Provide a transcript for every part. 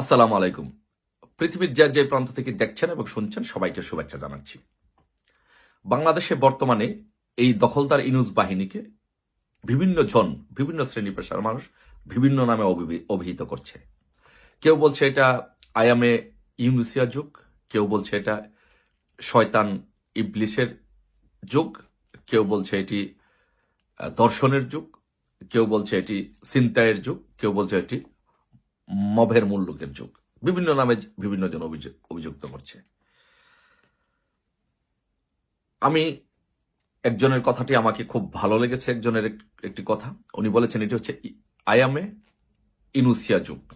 আসসালামু আলাইকুম। পৃথিবীর যে যে প্রান্ত থেকে দেখছেন এবং শুনছেন, সবাইকে শুভেচ্ছা জানাচ্ছি। বাংলাদেশে বর্তমানে এই দখলদার ইনুজ বাহিনীকে বিভিন্ন জন, বিভিন্ন শ্রেণি পেশার মানুষ বিভিন্ন নামে অভিহিত করছে। কেউ বলছে এটা আয়ামে ইউনুসিয়া যুগ, কেউ বলছে এটা শয়তান ইবলিসের যুগ, কেউ বলছে এটি দর্শনের যুগ, কেউ বলছে এটি সিন্তায়ের যুগ কেউ বলছে এটি মভের মূল্যকের যুগ। বিভিন্ন নামে বিভিন্ন জন অভিযুক্ত করছে। আমি একজনের কথাটি আমাকে খুব ভালো লেগেছে, একজনের একটি কথা। উনি বলেছেন, এটি হচ্ছে আয়ামে ইনুসিয়া যুগ।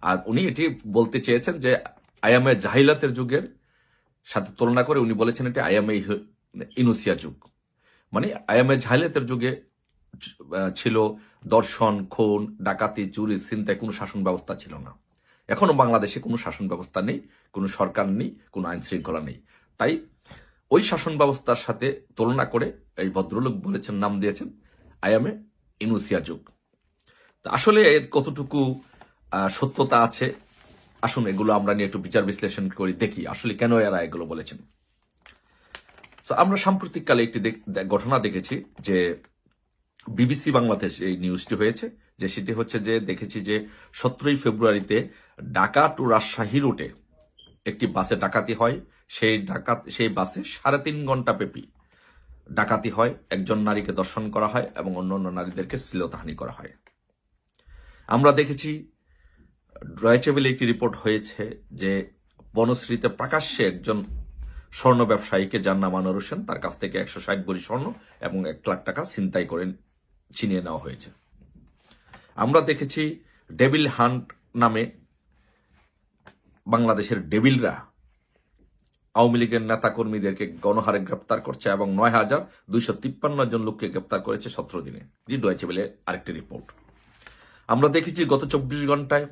আর উনি এটি বলতে চেয়েছেন যে, আয়ামে জাহিলাতের যুগের সাথে তুলনা করে উনি বলেছেন এটি আয়ামে ইনুসিয়া যুগ। মানে আয়ামে জাহিলাতের যুগে ছিল দর্শন, খুন, ডাকাতি, চুরি চিন্তায় কোনো শাসন ব্যবস্থা ছিল না। এখনও বাংলাদেশে কোনো শাসন ব্যবস্থা নেই, কোনো সরকার নেই, কোনো আইন শৃঙ্খলা নেই। তাই ওই শাসন ব্যবস্থার সাথে তুলনা করে এই ভদ্রলোক বলেছেন, নাম দিয়েছেন আই এম এ ইনুসিয়া যুগ। আসলে এর কতটুকু সত্যতা আছে? আসুন এগুলো আমরা নিয়ে একটু বিচার বিশ্লেষণ করি দেখি, আসলে কেন এরা এগুলো বলেছেন। আমরা সাম্প্রতিককালে একটি ঘটনা দেখেছি যে বিবিসি বাংলাদেশ এই নিউজটি হয়েছে, যে সেটি হচ্ছে যে দেখেছি যে সতেরোই ফেব্রুয়ারিতে ঢাকা টু রাজশাহী রুটে একটি বাসে ডাকাতি হয়। সেই ডাকাত, সেই বাসে সাড়ে তিন ঘণ্টা ব্যাপী ডাকাতি হয়। একজন নারীকে দর্শন করা হয় এবং অন্য অন্য নারীদেরকে শ্লীলতাহানি করা হয়। আমরা দেখেছি ড্রয়চেবেলে একটি রিপোর্ট হয়েছে যে বনশ্রীতে প্রকাশ্যে একজন স্বর্ণ ব্যবসায়ীকে যার নাম আনোয়ার হোসেন তার কাছ থেকে একশো ষাট বড়ি স্বর্ণ এবং এক লাখ টাকা ছিনতাই করে ছিনিয়ে নেওয়া হয়েছে। আমরা দেখেছি ডেভিল হান্ট নামে বাংলাদেশের ডেভিলরা আওয়ামী লীগের নেতা কর্মীদেরকে গণহারে গ্রেপ্তার করছে এবং নয় হাজার দুইশো তিপ্পান্ন জন লোককে গ্রেপ্তার করেছে সতেরো দিনে। ডয়েছে আরেকটি রিপোর্ট। আমরা দেখেছি গত চব্বিশ ঘন্টায়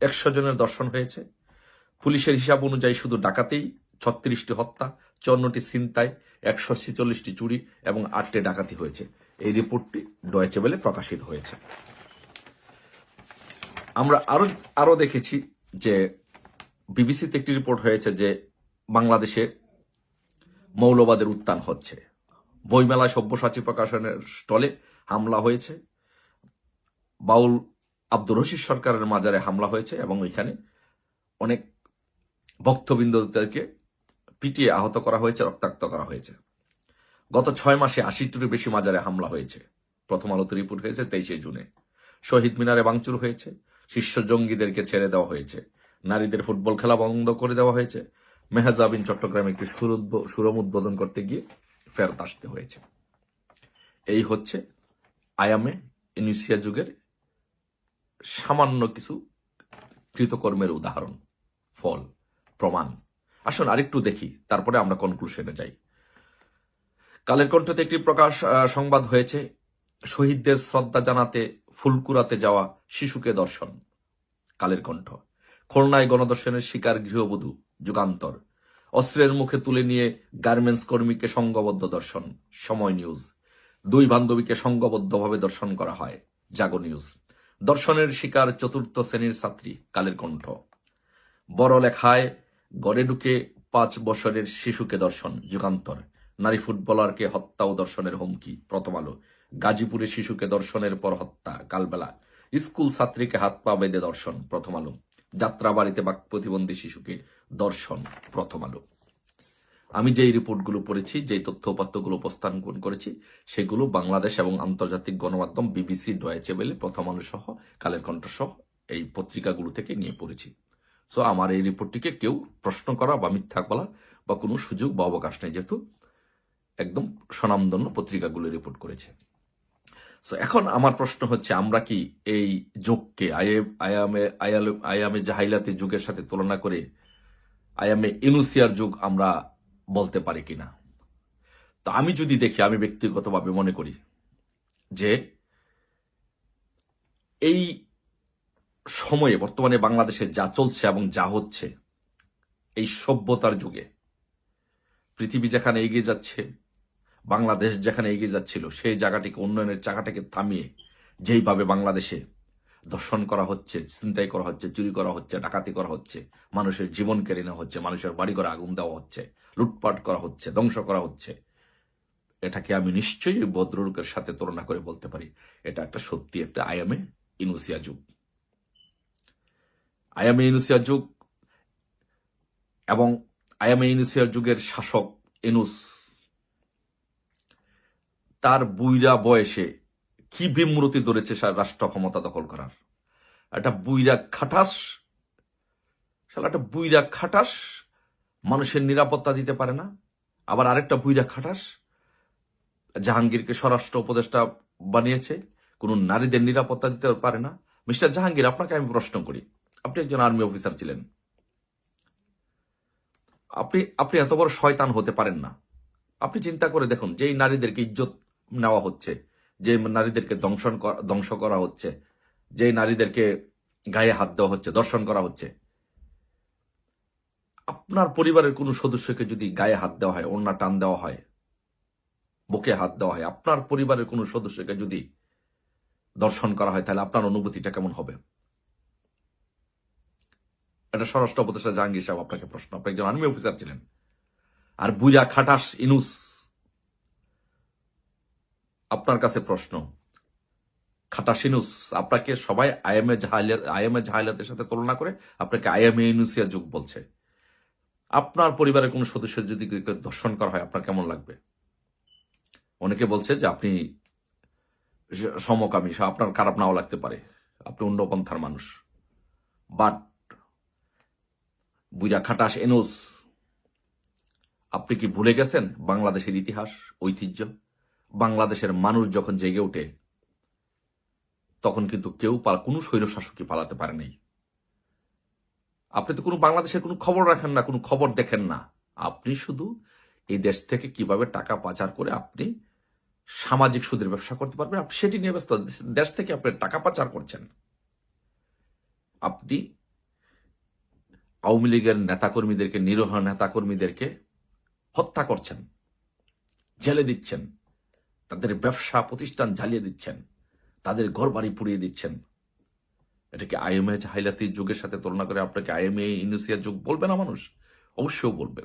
একশো জনের দর্শন হয়েছে। পুলিশের হিসাব অনুযায়ী শুধু ডাকাতেই ছত্রিশটি হত্যা, চুয়ান্নটি ছিনতাই, একশো ছেচল্লিশটি চুরি এবং আটটি ডাকাতি হয়েছে। এই রিপোর্টটি ডয়েচে বেলে প্রকাশিত হয়েছে। আমরা আরও আরও দেখেছি যে বিবিসিতে একটি রিপোর্ট হয়েছে যে বাংলাদেশে মৌলবাদের উত্থান হচ্ছে। বইমেলা সব্যসাচী প্রকাশনের স্টলে হামলা হয়েছে। বাউল আব্দুর রশিদ সরকারের মাজারে হামলা হয়েছে এবং ওইখানে অনেক ভক্তবৃন্দদেরকে পিটিয়ে আহত করা হয়েছে, রক্তাক্ত করা হয়েছে। গত ছয় মাসে আশিটিরও বেশি মাজারে হামলা হয়েছে। প্রথম আলোতে রিপোর্ট হয়েছে তেইশে জুনে। শহীদ মিনারে ভাঙচুর হয়েছে। শীর্ষ জঙ্গিদেরকে ছেড়ে দেওয়া হয়েছে। নারীদের ফুটবল খেলা বন্ধ করে দেওয়া হয়েছে। মেহজাবিন চট্টগ্রামে একটি সুরম উদ্বোধন করতে গিয়ে ফেরত আসতে হয়েছে। এই হচ্ছে আয়ামে ইনিশিয়া যুগের সামান্য কিছু কৃতকর্মের উদাহরণ, ফল, প্রমাণ। আসুন আরেকটু দেখি, তারপরে আমরা কনক্লুশনে যাই। কালের কণ্ঠতে একটি প্রকাশ সংবাদ হয়েছে। শহীদদের শ্রদ্ধা জানাতে ফুলকুরাতে যাওয়া শিশুকে দর্শন। কালের কণ্ঠ। খুলনায় গণদর্শনের শিকার গৃহবধূ যুগান্তর। অস্ত্রের মুখে তুলে নিয়ে গার্মেন্টস কর্মীকে সংঘবদ্ধ দর্শন। সময় নিউজ। দুই বান্ধবীকে সংঘবদ্ধভাবে দর্শন করা হয়। জাগো নিউজ। দর্শনের শিকার চতুর্থ শ্রেণির ছাত্রী, কালের কণ্ঠ। বড় লেখায়, গড়ে ঢুকে পাঁচ বছরের শিশুকে দর্শন, যুগান্তর। নারী ফুটবলারকে হত্যা ও দর্শনের হুমকি, প্রথম আলো। গাজীপুরে শিশুকে দর্শনের পর হত্যা কালবেলা স্কুল ছাত্রীকে হাত পা বেঁধে দর্শন, প্রথম আলো। যাত্রাবাড়িতে বাক প্রতিবন্ধী শিশুকে দর্শন, প্রথম আলো। আমি যেই রিপোর্টগুলো পড়েছি, যেই তথ্য উপাত্তগুলো উপস্থাপন করেছি, সেগুলো বাংলাদেশ এবং আন্তর্জাতিক গণমাধ্যম বিবিসি, ডয়েচে বেলে প্রথম আলো সহ, কালের কণ্ঠ সহ এই পত্রিকাগুলো থেকে নিয়ে পড়েছি। সো আমার এই রিপোর্টটিকে কেউ প্রশ্ন করা বা মিথ্যা বলা বা কোনো সুযোগ বা অবকাশ নেই যেহেতু একদম স্বনামধন্য পত্রিকাগুলো রিপোর্ট করেছে। সো এখন আমার প্রশ্ন হচ্ছে, আমরা কি এই যুগকে আয়ে- আয়ামে আয়ালে- আয়ামে জাহাইলাতে যুগের সাথে তুলনা করে আয়ামে ইনুসিয়ার যুগ আমরা বলতে পারি কিনা? তো আমি যদি দেখি, আমি ব্যক্তিগতভাবে মনে করি যে এই সময়ে, বর্তমানে বাংলাদেশে যা চলছে এবং যা হচ্ছে, এই সভ্যতার যুগে, পৃথিবী যেখানে এগিয়ে যাচ্ছে বাংলাদেশ যেখানে এগিয়ে যাচ্ছিল, সেই জায়গাটিকে, উন্নয়নের চাকাটাকে থামিয়ে যেইভাবে বাংলাদেশে ধর্ষণ করা হচ্ছে চিন্তাই করা হচ্ছে, চুরি করা হচ্ছে, ডাকাতি করা হচ্ছে, মানুষের জীবন কেড়ে নেওয়া হচ্ছে, মানুষের বাড়ি ঘরে আগুন দেওয়া হচ্ছে, লুটপাট করা হচ্ছে, ধ্বংস করা হচ্ছে, এটাকে আমি নিশ্চয়ই ভদ্রলোকের সাথে তুলনা করে বলতে পারি। এটা একটা সত্যি একটা আয়ামে ইনুসিয়া যুগ। আয়ামে ইনুসিয়া যুগ এবং আয়ামে ইনুসিয়া যুগের শাসক এনুস তার বুইরা বয়সে কি বিমূর্তি ধরেছে রাষ্ট্র ক্ষমতা দখল করার? একটা বুইরা খাটাস, শালা একটা বুইরা খাটাস, মানুষের নিরাপত্তা দিতে পারে না। আবার আরেকটা বুইরা খাটাস, জাহাঙ্গীরকে স্বরাষ্ট্র উপদেষ্টা বানিয়েছে, কোন নারীদের নিরাপত্তা দিতে পারে না। মিস্টার জাহাঙ্গীর, আপনাকে আমি প্রশ্ন করি, আপনি একজন আর্মি অফিসার ছিলেন। আপনি আপনি এত বড় শয়তান হতে পারেন না। আপনি চিন্তা করে দেখুন, যেই নারীদেরকে ইজ্জত নেওয়া হচ্ছে, যে নারীদেরকে দংশন ধ্বংস করা হচ্ছে, যে নারীদেরকে গায়ে হাত দেওয়া হচ্ছে, দর্শন করা হচ্ছে। আপনার পরিবারের কোনো সদস্যকে যদি গায়ে হাত দেওয়া হয় অন্য টান দেওয়া হয়, বুকে হাত দেওয়া হয়, আপনার পরিবারের কোনো সদস্যকে যদি দর্শন করা হয়, তাহলে আপনার অনুভূতিটা কেমন হবে? এটা স্বরাষ্ট্র উপদেষ্টা জাহাঙ্গীর সাহেব আপনাকে প্রশ্ন, আপনি একজন আর্মি অফিসার ছিলেন। আর বুজা খাটাস ইনুস আপনার কাছে প্রশ্ন। খাটাস ইনুস আপনাকে সবাই আইএমএ জাহালিয়াত আইএমএ জাহালিয়াতের সাথে তুলনা করে আপনাকে আইএমএ ইনুসিয়া যুগ বলছে। আপনার পরিবারের কোনো সদস্য যদি দর্শন করা হয়, আপনার কেমন লাগবে? অনেকে বলছে যে আপনি সমকামী আপনার খারাপ নাও লাগতে পারে। আপনি অন্য পন্থার মানুষ। বাট বুঝা খাটাস এনোস আপনি কি ভুলে গেছেন বাংলাদেশের ইতিহাস, ঐতিহ্য? বাংলাদেশের মানুষ যখন জেগে ওঠে, তখন কিন্তু কেউ কোনো স্বৈর শাসকই পালাতে পারে নাই। আপনি তো কোনো বাংলাদেশের কোনো খবর রাখেন না, কোনো খবর দেখেন না। আপনি শুধু এই দেশ থেকে কীভাবে টাকা পাচার করে আপনি সামাজিক সুদের ব্যবসা করতে পারবেন, আপনি সেটি নিয়ে ব্যস্ত। দেশ থেকে আপনি টাকা পাচার করছেন। আপনি আওয়ামী লীগের নেতাকর্মীদেরকে, নিরহ নেতাকর্মীদেরকে হত্যা করছেন, জেলে দিচ্ছেন। তাদের ব্যবসা প্রতিষ্ঠান জ্বালিয়ে দিচ্ছেন, তাদের ঘর বাড়ি পুড়িয়ে দিচ্ছেন। এটাকে আইএমএ হাইলাতির যুগের সাথে তুলনা করে আপনাকে আইএমএ ইউনিসিয়ার যুগ বলবে না মানুষ? অবশ্যই বলবে।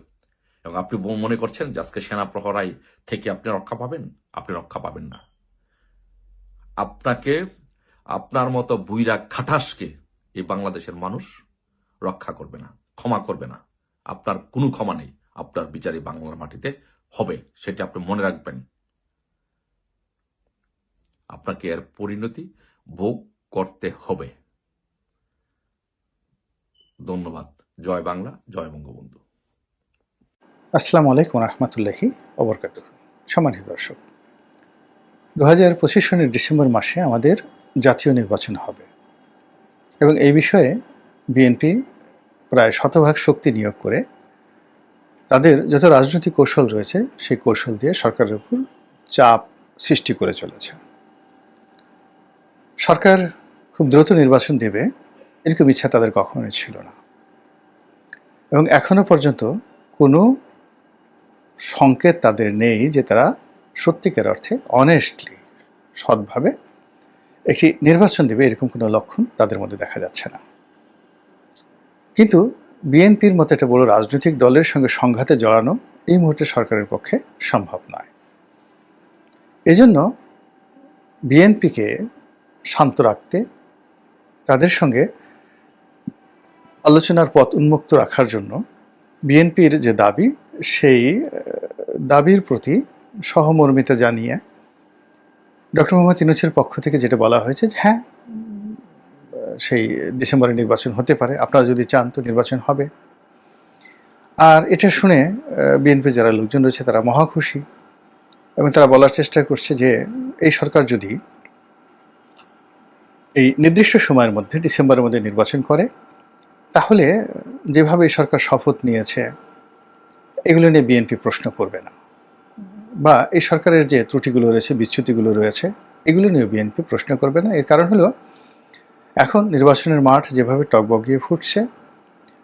এবং আপনি মনে করছেন আজকে সেনা প্রহরাই থেকে আপনি রক্ষা পাবেন? আপনি রক্ষা পাবেন না। আপনাকে, আপনার মতো বুইরা খাটাসকে এই বাংলাদেশের মানুষ রক্ষা করবে না, ক্ষমা করবে না। আপনার কোনো ক্ষমা নেই। আপনার বিচারে বাংলার মাটিতে হবে, সেটা আপনি মনে রাখবেন। আপনাকে এর পরিণতি ভোগ করতে হবে। ধন্যবাদ। জয় বাংলা, জয় বঙ্গবন্ধু। আসসালামু আলাইকুম রহমতুল্লাহি অবরকাত সম্মানিত দর্শক দু হাজার পঁচিশ সনের ডিসেম্বর মাসে আমাদের জাতীয় নির্বাচন হবে এবং এই বিষয়ে বিএনপি প্রায় শতভাগ শক্তি নিয়োগ করে তাদের যত রাজনৈতিক কৌশল রয়েছে, সেই কৌশল দিয়ে সরকারের উপর চাপ সৃষ্টি করে চলেছে। সরকার খুব দ্রুত নির্বাচন দেবে, এরকম ইচ্ছা তাদের কখনোই ছিল না। এবং এখনও পর্যন্ত কোনো সংকেত তাদের নেই যে তারা সত্যিকার অর্থে অনেস্টলি সৎভাবে একটি নির্বাচন দেবে, এরকম কোনো লক্ষণ তাদের মধ্যে দেখা যাচ্ছে না। কিন্তু বিএনপির মতো একটা বড় রাজনৈতিক দলের সঙ্গে সংঘাতে জড়ানো এই মুহূর্তে সরকারের পক্ষে সম্ভব নয়। এজন্য বিএনপিকে শান্ত রাখতে, তাদের সঙ্গে আলোচনার পথ উন্মুক্ত রাখার জন্য বিএনপির যে দাবি, সেই দাবির প্রতি সহমর্মিতা জানিয়ে ডক্টর মোহাম্মদ ইনুসের পক্ষ থেকে যেটা বলা হয়েছে যে হ্যাঁ সেই ডিসেম্বরে নির্বাচন হতে পারে, আপনারা যদি চান তো নির্বাচন হবে। আর এটা শুনে বিএনপির যারা লোকজন রয়েছে তারা মহাখুশি এবং তারা বলার চেষ্টা করছে যে, এই সরকার যদি এই নির্দিষ্ট সময়ের মধ্যে ডিসেম্বরের মধ্যে নির্বাচন করে, তাহলে যেভাবে এই সরকার শপথ নিয়েছে, এগুলো নিয়ে বিএনপি প্রশ্ন করবে না। বা এই সরকারের যে ত্রুটিগুলো রয়েছে, বিচ্যুতিগুলো রয়েছে, এগুলো নিয়ে বিএনপি প্রশ্ন করবে না। এর কারণ হলো, এখন নির্বাচনের মাঠ যেভাবে টকবগিয়ে ফুটছে,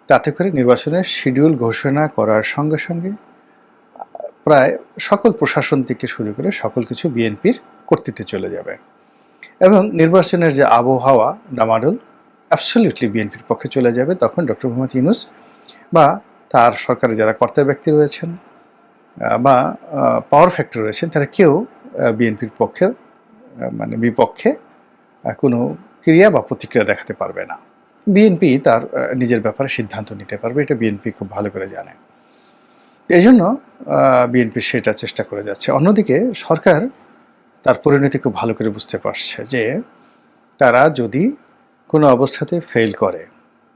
তাতে করে নির্বাচনের শিডিউল ঘোষণা করার সঙ্গে সঙ্গে, প্রায় সকল প্রশাসন থেকে শুরু করে সকল কিছু বিএনপির কর্তৃত্বে চলে যাবে। এবং নির্বাচনের যে আবহাওয়া, ডামাডোল অ্যাবসলিউটলি বিএনপির পক্ষে চলে যাবে তখন ডক্টর মোহাম্মদ ইউনুস বা তার সরকারে যারা কর্তা ব্যক্তি রয়েছেন বা পাওয়ার ফ্যাক্টর রয়েছেন, তারা কেউ বিএনপির পক্ষে মানে বিপক্ষে কোনো ক্রিয়া বা প্রতিক্রিয়া দেখাতে পারবে না। বিএনপি তার নিজের ব্যাপারে সিদ্ধান্ত নিতে পারবে, এটা বিএনপি খুব ভালো করে জানে। এই জন্য বিএনপি সেটা চেষ্টা করে যাচ্ছে। অন্যদিকে সরকার তার পরিণতি খুব ভালো করে বুঝতে পারছে যে তারা যদি কোনো অবস্থাতে ফেল করে,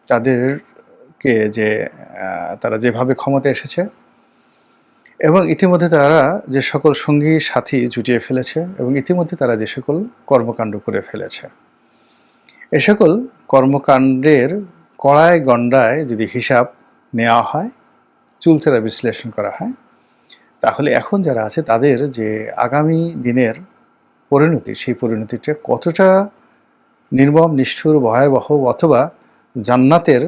তাদেরকে যে তারা যেভাবে ক্ষমতা এসেছে এবং ইতিমধ্যে তারা যে সকল সঙ্গী সাথী জুটিয়ে ফেলেছে এবং ইতিমধ্যে তারা যে সকল কর্মকাণ্ড করে ফেলেছে, এ সকল কর্মকাণ্ডের কড়ায় গণ্ডায় যদি হিসাব নেওয়া হয় চুলচেরা বিশ্লেষণ করা হয়, তাহলে এখন যারা আছে তাদের যে আগামী দিনের পরিণতি, সেই পরিণতিটা কতটা নির্মম, নিষ্ঠুর, ভয়াবহ অথবা জান্নাতের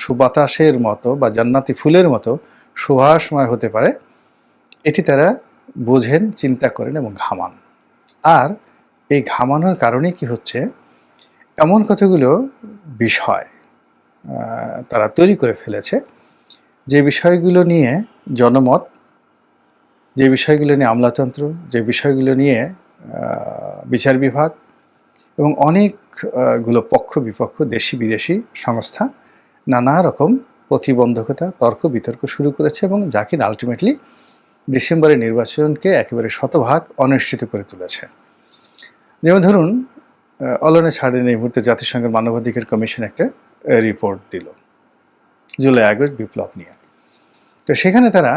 সুবাতাসের মতো বা জান্নাতি ফুলের মতো সুভাষময় হতে পারে, এটি তারা বোঝেন, চিন্তা করেন এবং ঘামান। আর এই ঘামানোর কারণে কি হচ্ছে? এমন কতগুলো বিষয় তারা তৈরি করে ফেলেছে। যে বিষয়গুলো নিয়ে জনমত, যে বিষয়গুলো নিয়ে আমলাতন্ত্র, যে বিষয়গুলো নিয়ে বিচার বিভাগ এবং অনেকগুলো পক্ষ বিপক্ষ, দেশি বিদেশি সংস্থা নানা রকম প্রতিবন্ধকতা, তর্ক, বিতর্ক শুরু করেছে এবং যা কিনা আলটিমেটলি ডিসেম্বরের নির্বাচনকে একেবারে শতভাগ অনিশ্চিত করে তুলেছে। যেমন ধরুন অলনে ছাড়েন এই মুহূর্তে জাতিসংঘের মানবাধিকার কমিশন একটা রিপোর্ট দিল। জুলাই আগস্ট বিপ্লব নিয়ে। তো সেখানে তারা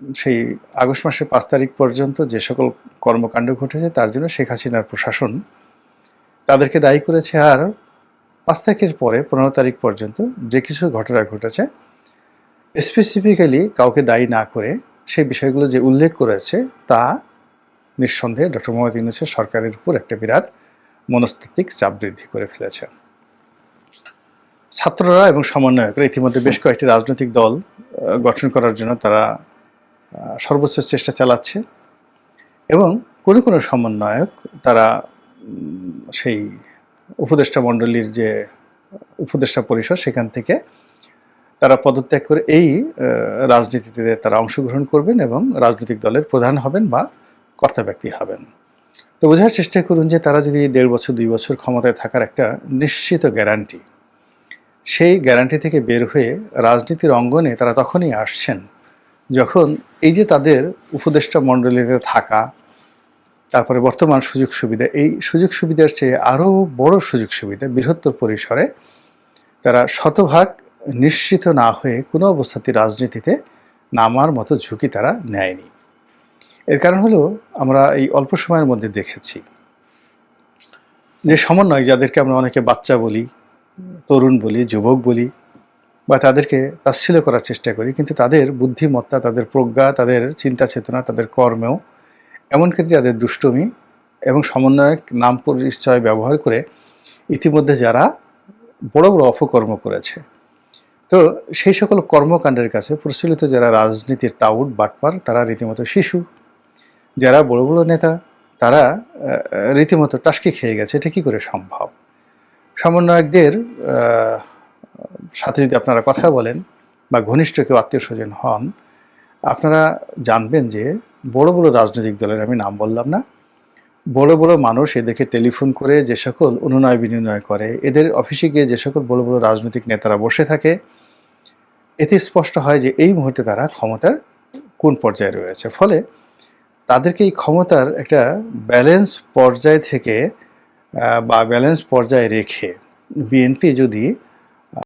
সেই আগস্ট মাসের পাঁচ তারিখ পর্যন্ত যে সকল কর্মকাণ্ড ঘটেছে, তার জন্য শেখ হাসিনার প্রশাসন তাদেরকে দায়ী করেছে। আর পাঁচ তারিখের পরে, পনেরো তারিখ পর্যন্ত যে কিছু ঘটনা ঘটেছে স্পেসিফিক্যালি কাউকে দায়ী না করে সেই বিষয়গুলো যে উল্লেখ করেছে, তা নিঃসন্দেহে ডক্টর মোহাম্মদ ইউনুসের সরকারের উপর একটা বিরাট মনস্তাত্ত্বিক চাপ বৃদ্ধি করে ফেলেছে। ছাত্ররা এবং সমন্বয়করা ইতিমধ্যে বেশ কয়েকটি রাজনৈতিক দল গঠন করার জন্য তারা সর্বোচ্চ চেষ্টা চালাচ্ছে এবং কোনো কোনো সমন্বয়ক তারা সেই উপদেষ্টা মণ্ডলীর যে উপদেষ্টা পরিষদ সেখান থেকে তারা পদত্যাগ করে এই রাজনীতিতে তারা অংশগ্রহণ করবেন এবং রাজনৈতিক দলের প্রধান হবেন বা কর্তা ব্যক্তি হবেন। তো বোঝার চেষ্টা করুন যে তারা যদি দেড় বছর, দুই বছর ক্ষমতায় থাকার একটা নিশ্চিত গ্যারান্টি সেই গ্যারান্টি থেকে বের হয়ে রাজনীতির অঙ্গনে তারা তখনই আসছেন যখন এই যে তাদের উপদেষ্টা মণ্ডলীতে থাকা, তারপরে বর্তমান সুযোগ সুবিধা, এই সুযোগ সুবিধার চেয়ে আরও বড় সুযোগ সুবিধা বৃহত্তর পরিসরে তারা শতভাগ নিশ্চিত না হয়ে কোনো অবস্থাতে রাজনীতিতে নামার মতো ঝুঁকি তারা নেয়নি। এর কারণ হলো আমরা এই অল্প সময়ের মধ্যে দেখেছি যে সমন্বয় যাদেরকে আমরা অনেকে বাচ্চা বলি, তরুণ বলি, যুবক বলি বা তাদেরকে তাচ্ছিল্য করার চেষ্টা করি, কিন্তু তাদের বুদ্ধিমত্তা, তাদের প্রজ্ঞা, তাদের চিন্তা চেতনা তাদের কর্মেও এমনকি তাদের দুষ্টমি এবং সমন্বয়ক নাম পরিচয় ব্যবহার করে ইতিমধ্যে যারা বড় বড় অপকর্ম করেছে। তো সেই সকল কর্মকাণ্ডের কাছে প্রচলিত যারা রাজনীতির টাউট, বাটপার, তারা রীতিমতো শিশু। যারা বড় বড় নেতা, তারা রীতিমতো টাসকি খেয়ে গেছে। এটা কী করে সম্ভব? সমন্বয়কদের সাথে যদি আপনারা কথা বলেন বা ঘনিষ্ঠ কেউ আত্মীয় স্বজন হন, আপনারা জানবেন যে বড় বড় রাজনৈতিক দলের, আমি নাম বললাম না, বড় বড় মানুষ এদেরকে টেলিফোন করে যে সকল অনুনয় বিনিময় করে, এদের অফিসে গিয়ে যে সকল বড় বড় রাজনৈতিক নেতারা বসে থাকে, এতে স্পষ্ট হয় যে এই মুহূর্তে তারা ক্ষমতার কোন পর্যায়ে রয়েছে। ফলে তাদেরকে এই ক্ষমতার একটা ব্যালেন্স পর্যায় থেকে বা ব্যালেন্স পর্যায়ে রেখে, বিএনপি যদি